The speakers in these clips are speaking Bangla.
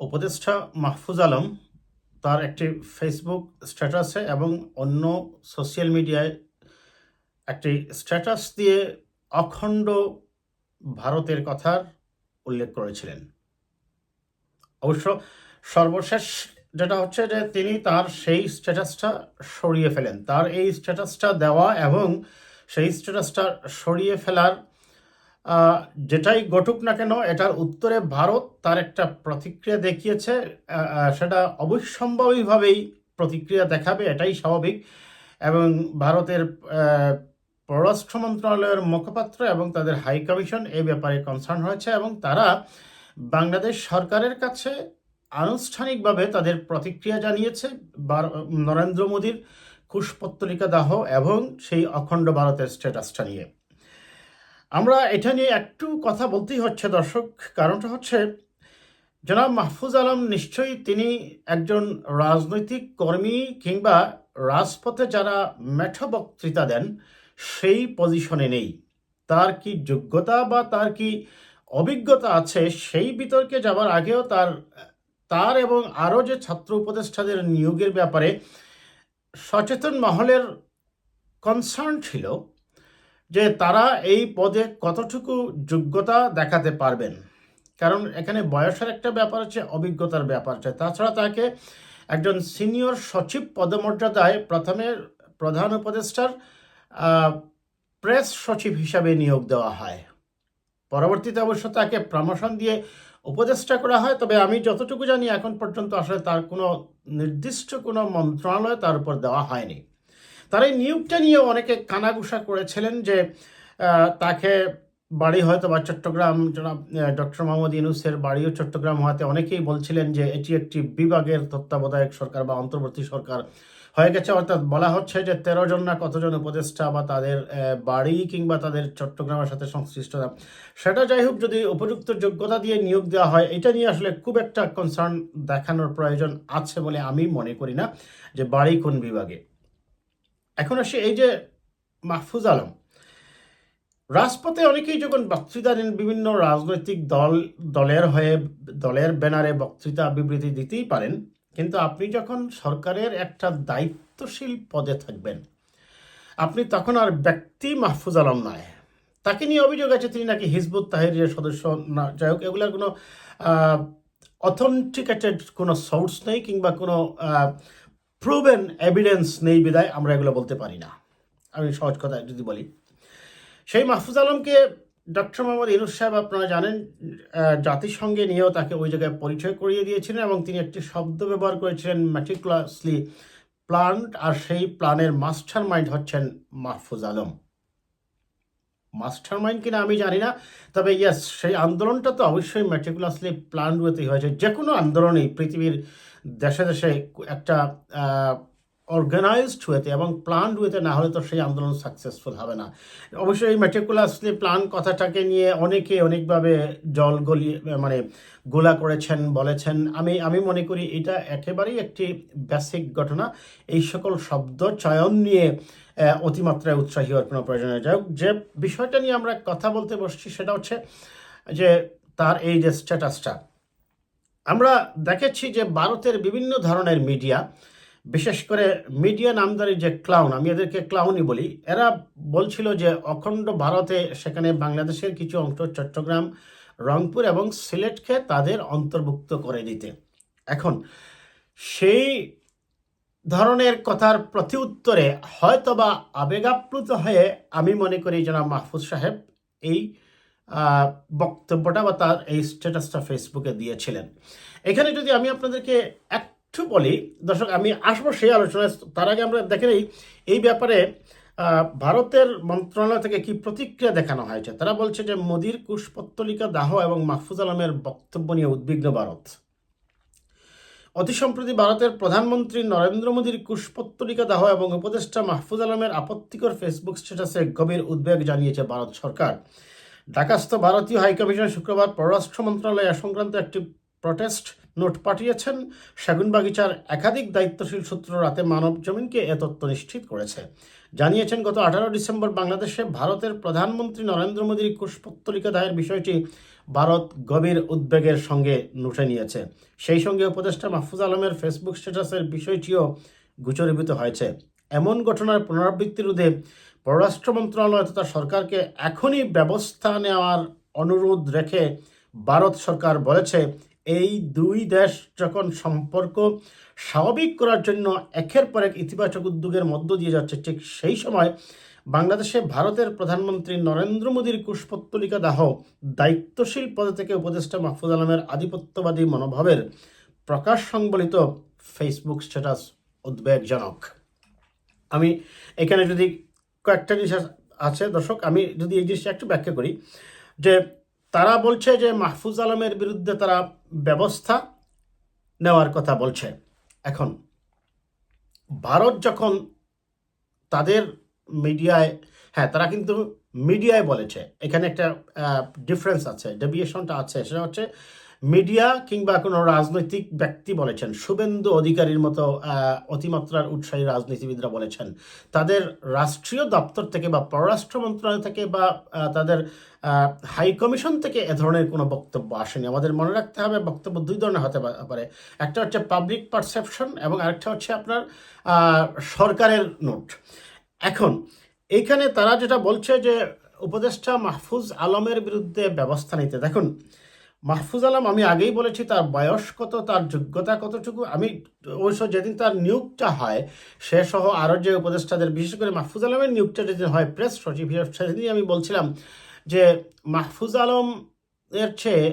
উপদেষ্টা মাহফুজ আলম তার একটি ফেসবুক স্ট্যাটাসে এবং অন্য সোশ্যাল মিডিয়ায় একটি স্ট্যাটাস দিয়ে অখণ্ড ভারতের কথার উল্লেখ করেছিলেন। অবশ্য সর্বশেষ যেটা হচ্ছে যে তিনি তার সেই স্ট্যাটাসটা সরিয়ে ফেলেন। তার এই স্ট্যাটাসটা দেওয়া এবং সেই স্ট্যাটাসটা সরিয়ে ফেলার যেটাই ঘটুক না কেন, এটার উত্তরে ভারত তার একটা প্রতিক্রিয়া দেখিয়েছে সেটা অবশ্যম্ভাবীভাবেই প্রতিক্রিয়া দেখাবে, এটাই স্বাভাবিক। এবং ভারতের পররাষ্ট্র মন্ত্রণালয়ের মুখপাত্র এবং তাদের হাই কমিশন এই ব্যাপারে কনসার্ন হয়েছে এবং তারা বাংলাদেশ সরকারের কাছে আনুষ্ঠানিকভাবে তাদের প্রতিক্রিয়া জানিয়েছে নরেন্দ্র মোদীর কুশপত্তলিকা দাহ এবং সেই অখণ্ড ভারতের স্ট্যাটাসটা নিয়ে। আমরা এটা নিয়ে একটু কথা বলতেই হচ্ছে, দর্শক। কারণটা হচ্ছে, জনাব মাহফুজ আলম নিশ্চয়ই তিনি একজন রাজনৈতিক কর্মী কিংবা রাজপথে যারা মেঠো বক্তৃতা দেন, সেই পজিশনে নেই। তার কি যোগ্যতা বা তার কি অভিজ্ঞতা আছে, সেই বিতর্কে যাবার আগেও তার তার এবং আরও যে ছাত্র উপদেষ্টাদের নিয়োগের ব্যাপারে সচেতন মহলের কনসার্ন ছিল। যে তারা এই পদে কতটুকু যোগ্যতা দেখাতে পারবেন। কারণ এখানে বয়সের একটা ব্যাপার আছে, অভিজ্ঞতার ব্যাপার আছে। তাছাড়া তাকে একজন সিনিয়র সচিব পদমর্যাদায় প্রথমে প্রধান উপদেষ্টার প্রেস সচিব হিসাবে নিয়োগ দেওয়া হয়। পরবর্তীতে অবশ্য তাকে প্রমোশন দিয়ে উপদেষ্টা করা হয়। তবে আমি যতটুকু জানি, এখন পর্যন্ত আসলে তার কোনো নির্দিষ্ট কোনো মন্ত্রণালয় তার উপর দেওয়া হয়নি। তার এই নিয়োগটা নিয়ে অনেকে কানাঘুষা করেছিলেন যে তাকে বাড়ি হয়তো বা চট্টগ্রাম জনাব ডক্টর মোহাম্মদ ইউনুসের বাড়িও চট্টগ্রাম হওয়াতে অনেকেই বলছিলেন যে, এটি একটি বিভাগের তত্ত্বাবধায়ক সরকার বা অন্তর্বর্তী সরকার হয়ে গেছে। অর্থাৎ বলা হচ্ছে যে, তেরো জন না কতজন উপদেষ্টা বা তাদের বাড়ি কিংবা তাদের চট্টগ্রামের সাথে সংশ্লিষ্টতা। সেটা যাই হোক, যদি উপযুক্ত যোগ্যতা দিয়ে নিয়োগ দেওয়া হয়, এটা নিয়ে আসলে খুব একটা কনসার্ন দেখানোর প্রয়োজন আছে বলে আমি মনে করি না যে, বাড়ি কোন বিভাগে। এখন আসে এই যে মাহফুজ আলম। রাজপথে অনেকেই যখন বক্তৃতা দেন, বিভিন্ন রাজনৈতিক দল, দলের হয়ে, দলের ব্যানারে বক্তৃতা বিবৃতি দিতেই পারেন। কিন্তু আপনি যখন সরকারের একটা দায়িত্বশীল পদে থাকবেন, আপনি তখন আর ব্যক্তি মাহফুজ আলম নয়। তাকে নিয়ে অভিযোগ আছে, তিনি নাকি হিজবুত তাহিরের সদস্য না। যাই হোক, এগুলোর কোনো অথেন্টিকেটেড কোনো সোর্স নেই কিংবা কোনো প্রুভেন এভিডেন্স নেই বিদায় আমরা এগুলো বলতে পারি না। আমি সহজ কথা যদি বলি। সেই মাহফুজ আলমকে ডক্টর মোহাম্মদ ইনুস সাহেব আপনারা জানেন জাতিসংঘে নিয়েও তাকে ওই জায়গায় পরিচয় করিয়ে দিয়েছিলেন এবং তিনি একটি শব্দ ব্যবহার করেছিলেন ম্যাটিকুলাসলি প্লান্ট আর সেই প্ল্যানের মাস্টার মাইন্ড হচ্ছেন মাহফুজ আলম। মাস্টার মাইন্ড কিনা আমি জানি না। তবে ইয়াস সেই আন্দোলনটা তো অবশ্যই ম্যাটিকুলাসলি প্ল্যান ওয়েতেই হয়েছে। যে কোনো আন্দোলনেই পৃথিবীর দেশে দেশে একটা অর্গানাইজড ওয়েতে এবং প্ল্যান ওয়েতে না হলে তো সেই আন্দোলন সাকসেসফুল হবে না। অবশ্যই এই মেটিকুলাসলি প্ল্যান কথাটাকে নিয়ে অনেকে অনেকভাবে জল গলিয়ে মানে গোলা করেছেন, বলেছেন। আমি আমি মনে করি এটা একেবারেই একটি বেসিক ঘটনা। এই সকল শব্দ, চয়ন নিয়ে অতিমাত্রায় উৎসাহী হওয়ার কোনো প্রয়োজন যাই হোক, যে বিষয়টা নিয়ে আমরা কথা বলতে বসছি সেটা হচ্ছে যে তার এই যে স্ট্যাটাসটা আমরা দেখেছি যে ভারতের বিভিন্ন ধরনের মিডিয়া বিশেষ করে মিডিয়া নামদারি যে ক্লাউন আমি এদেরকে ক্লাউনই বলি, এরা বলছিল যে অখণ্ড ভারতে সেখানে বাংলাদেশের কিছু অংশ চট্টগ্রাম, রংপুর এবং সিলেটকে তাদের অন্তর্ভুক্ত করে দিতে এখন, সেই ধরনের কথার প্রতি উত্তরে হয়তোবা আবেগাপ্লুত হয়ে আমি মনে করি জনাব মাহফুজ সাহেব এই বক্তব্যটা বা তার এই স্ট্যাটাসটা ফেসবুকে দিয়েছিলেন। এখানে যদি আমি আপনাদেরকে একটু বলি, দর্শক, আমি আসব সেই আলোচনায়। তার আগে আমরা দেখে নিই, এই ব্যাপারে ভারতের মন্ত্রণালয় থেকে কি প্রতিক্রিয়া দেখানো হয়েছে? তারা বলছে যে মোদির কুশপত্তলিকা দাহ এবং মাহফুজ আলমের বক্তব্য নিয়ে উদ্বিগ্ন ভারত। অতি সম্প্রতি ভারতের প্রধানমন্ত্রী নরেন্দ্র মোদীর কুশপত্তলিকা দাহ এবং উপদেষ্টা মাহফুজ আলমের আপত্তিকর ফেসবুক স্ট্যাটাসে গভীর উদ্বেগ জানিয়েছে ভারত সরকার। ঢাকাস্থ ভারতীয় হাইকমিশন শুক্রবার পররাষ্ট্র মন্ত্রণালয় সংক্রান্ত একটি প্রটেস্ট নোট পাঠিয়েছেন। সেগুনবাগিচার একাধিক দায়িত্বশীল সূত্র রাতে মানব জমিনকে এ তথ্য নিশ্চিত করেছে। জানিয়েছেন, গত আঠারো ডিসেম্বর বাংলাদেশে ভারতের প্রধানমন্ত্রী নরেন্দ্র মোদীর কুশপত্তলিকা দায়ের বিষয়টি ভারত গভীর উদ্বেগের সঙ্গে নুটে নিয়েছে। সেই সঙ্গে উপদেষ্টা মাহফুজ আলমের ফেসবুক স্ট্যাটাসের বিষয়টিও গুচরীভূত হয়েছে। এমন ঘটনার পুনরাবৃত্তি রোধে পররাষ্ট্র মন্ত্রণালয় তথা সরকারকে এখনই ব্যবস্থা নেওয়ার অনুরোধ রেখে ভারত সরকার বলেছে এই দুই দেশ যখন সম্পর্ক স্বাভাবিক করার জন্য একের পর এক ইতিবাচক উদ্যোগের মধ্য দিয়ে যাচ্ছে, ঠিক সেই সময় বাংলাদেশে ভারতের প্রধানমন্ত্রী নরেন্দ্র মোদীর কুশপত্তলিকা দাহ দায়িত্বশীল পদে থেকে উপদেষ্টা মাহফুজ আলমের আধিপত্যবাদী মনোভাবের প্রকাশ সংবলিত ফেসবুক স্ট্যাটাস উদ্বেগজনক। আমি এখানে যদি কয়েকটা জিনিস আছে, দর্শক, আমি যদি এই জিনিসটা একটু ব্যাখ্যা করি যে তারা বলছে যে মাহফুজ আলমের বিরুদ্ধে তারা ব্যবস্থা নেওয়ার কথা বলছে। এখন, ভারত যখন তাদের মিডিয়ায় হ্যাঁ তারা কিন্তু মিডিয়ায় বলেছে। এখানে একটা ডিফারেন্স আছে ডেভিয়েশনটা আছে, সেটা হচ্ছে মিডিয়া কিংবা কোনো রাজনৈতিক ব্যক্তি বলেছেন, শুভেন্দু অধিকারীর মতো অতিমাত্রার উৎসাহী রাজনীতিবিদরা বলেছেন, তাদের রাষ্ট্রীয় দপ্তর থেকে বা পররাষ্ট্র মন্ত্রণালয় থেকে বা তাদের হাই কমিশন থেকে এ ধরনের কোনো বক্তব্য আসেনি। আমাদের মনে রাখতে হবে, বক্তব্য দুই ধরনের হতে পারে। একটা হচ্ছে পাবলিক পারসেপশন এবং আরেকটা হচ্ছে আপনার সরকারের নোট। এখন এইখানে তারা যেটা বলছে যে, উপদেষ্টা মাহফুজ আলমের বিরুদ্ধে ব্যবস্থা নিতে। দেখুন মাহফুজ আলম, আমি আগেই বলেছি তার বয়স কত, তার যোগ্যতা কতটুকু, আমি অবশ্য যেদিন তার নিয়োগটা হয়, সে সহ আরও যে উপদেষ্টাদের, বিশেষ করে মাহফুজ আলমের নিয়োগটা যেদিন হয়, প্রেস সচিব সেদিনই আমি বলছিলাম যে মাহফুজ আলম এর চেয়ে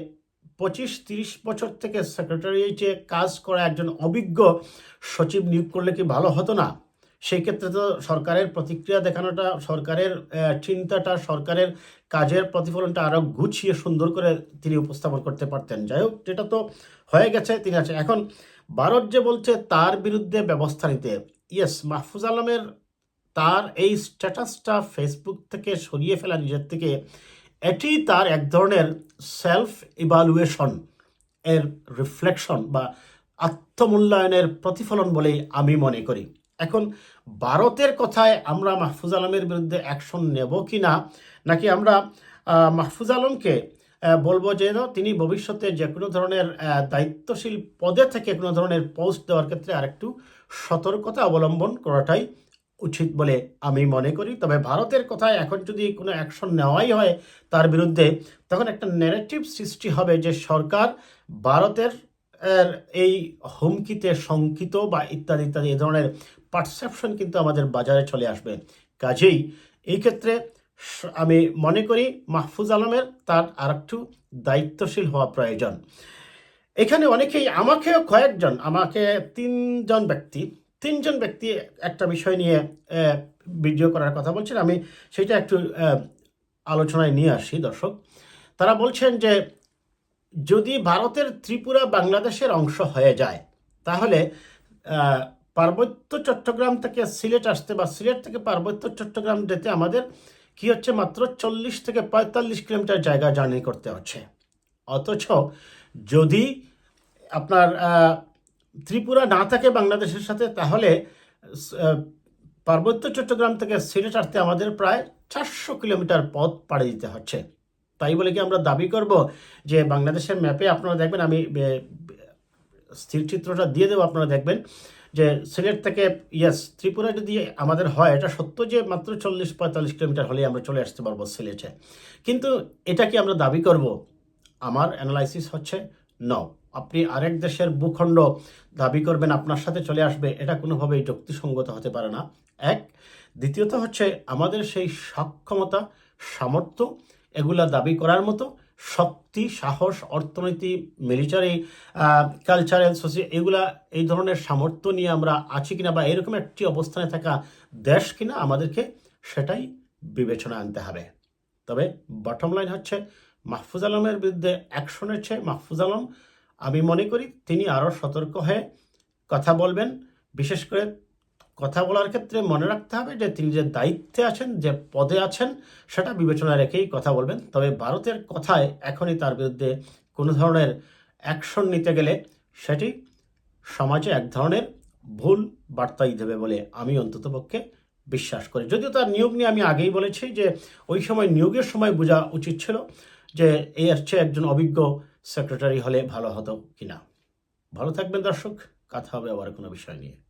পঁচিশ তিরিশ বছর থেকে সেক্রেটারিয়েটে কাজ করা একজন অভিজ্ঞ সচিব নিয়োগ করলে কি ভালো হতো না? সেই ক্ষেত্রে তো সরকারের প্রতিক্রিয়া দেখানোটা, সরকারের চিন্তাটা, সরকারের কাজের প্রতিফলনটা আরও গুছিয়ে সুন্দর করে তিনি উপস্থাপন করতে পারতেন। যাই হোক, যেটা তো হয়ে গেছে, তিনি আছে এখন ভারত যে বলছে, তার বিরুদ্ধে ব্যবস্থা নিতে। ইয়েস মাহফুজ আলমের তার এই স্ট্যাটাসটা ফেসবুক থেকে সরিয়ে ফেলা নিজের থেকে, এটি তার এক ধরনের সেলফ ইভালুয়েশন এর রিফ্লেকশন বা আত্মমূল্যায়নের প্রতিফলন বলেই আমি মনে করি। এখন ভারতের কথায় আমরা মাহফুজ আলমের বিরুদ্ধে অ্যাকশন নেব কি না নাকি আমরা মাহফুজ আলমকে বলব যে তিনি ভবিষ্যতে যে কোনো ধরনের দায়িত্বশীল পদে থেকে কোনো ধরনের পোস্ট দেওয়ার ক্ষেত্রে আরেকটু সতর্কতা অবলম্বন করাটাই উচিত বলে আমি মনে করি। তবে ভারতের কথায় এখন যদি কোনো অ্যাকশন নেওয়াই হয় তার বিরুদ্ধে, তখন একটা নেগেটিভ সৃষ্টি হবে যে সরকার ভারতের এই হুমকিতে শঙ্কিত বা ইত্যাদি ইত্যাদি এই ধরনের পারসেপশন কিন্তু আমাদের বাজারে চলে আসবে। কাজেই এই ক্ষেত্রে আমি মনে করি মাহফুজ আলমের তার আর একটু দায়িত্বশীল হওয়া প্রয়োজন। এখানে অনেকেই, আমাকেও কয়েকজন, আমাকে তিনজন ব্যক্তি তিনজন ব্যক্তি একটা বিষয় নিয়ে ভিডিও করার কথা বলছেন। আমি সেটা একটু আলোচনায় নিয়ে আসি, দর্শক। তারা বলছেন যে, যদি ভারতের ত্রিপুরা বাংলাদেশের অংশ হয়ে যায়, তাহলে পার্বত্য চট্টগ্রাম থেকে সিলেট আসতে বা সিলেট থেকে পার্বত্য চট্টগ্রাম যেতে আমাদের কি হচ্ছে মাত্র চল্লিশ থেকে পঁয়তাল্লিশ কিলোমিটার জায়গা জার্নি করতে হচ্ছে। অথচ যদি আপনার ত্রিপুরা না থাকে বাংলাদেশের সাথে, তাহলে পার্বত্য চট্টগ্রাম থেকে সিলেট আসতে আমাদের প্রায় চারশো কিলোমিটার পথ পাড়ি দিতে হচ্ছে। তাই বলে কি আমরা দাবি করব যে বাংলাদেশের ম্যাপে আপনারা দেখবেন, আমি স্থির চিত্রটা দিয়ে দেবো, আপনারা দেখবেন। যে সিলেট থেকে ইয়েস ত্রিপুরা যদি আমাদের হয়, এটা সত্য যে মাত্র চল্লিশ পঁয়তাল্লিশ কিলোমিটার হলেই আমরা চলে আসতে পারব সিলেটে। কিন্তু এটা কি আমরা দাবি করব? আমার অ্যানালাইসিস হচ্ছে ন আপনি আরেক দেশের ভূখণ্ড দাবি করবেন, আপনার সাথে চলে আসবে, এটা কোনোভাবেই যুক্তিসঙ্গত হতে পারে না। এক, দ্বিতীয়ত হচ্ছে, আমাদের সেই সক্ষমতা, সামর্থ্য, এগুলা দাবি করার মতো শক্তি, সাহস, অর্থনীতি মিলিটারি কালচারাল সোসাইটি এগুলা এই ধরনের সামর্থ্য নিয়ে আমরা আছি কিনা বা এরকম একটি অবস্থানে থাকা দেশ কিনা আমাদেরকে সেটাই বিবেচনা আনতে হবে। তবে বটম লাইন হচ্ছে, মাহফুজ আলমের বিরুদ্ধে অ্যাকশনের চেয়ে মাহফুজ আলম, আমি মনে করি তিনি আরও সতর্ক হয়ে কথা বলবেন, বিশেষ করে কথা বলার ক্ষেত্রে মনে রাখতে হবে যে তিনি যে দায়িত্বে আছেন, যে পদে আছেন, সেটা বিবেচনায় রেখেই কথা বলবেন। তবে ভারতের কথায় এখনই তার বিরুদ্ধে কোনো ধরনের অ্যাকশন নিতে গেলে সেটি সমাজে এক ধরনের ভুল বার্তাই দেবে বলে আমি অন্ততপক্ষে বিশ্বাস করি। যদিও তার নিয়োগ নিয়ে আমি আগেই বলেছি যে ওই সময় নিয়োগের সময় বোঝা উচিত ছিল যে এর চেয়ে একজন অভিজ্ঞ সেক্রেটারি হলে ভালো হতো কিনা। ভালো থাকবেন দর্শক, কথা হবে আবার কোনো বিষয় নিয়ে।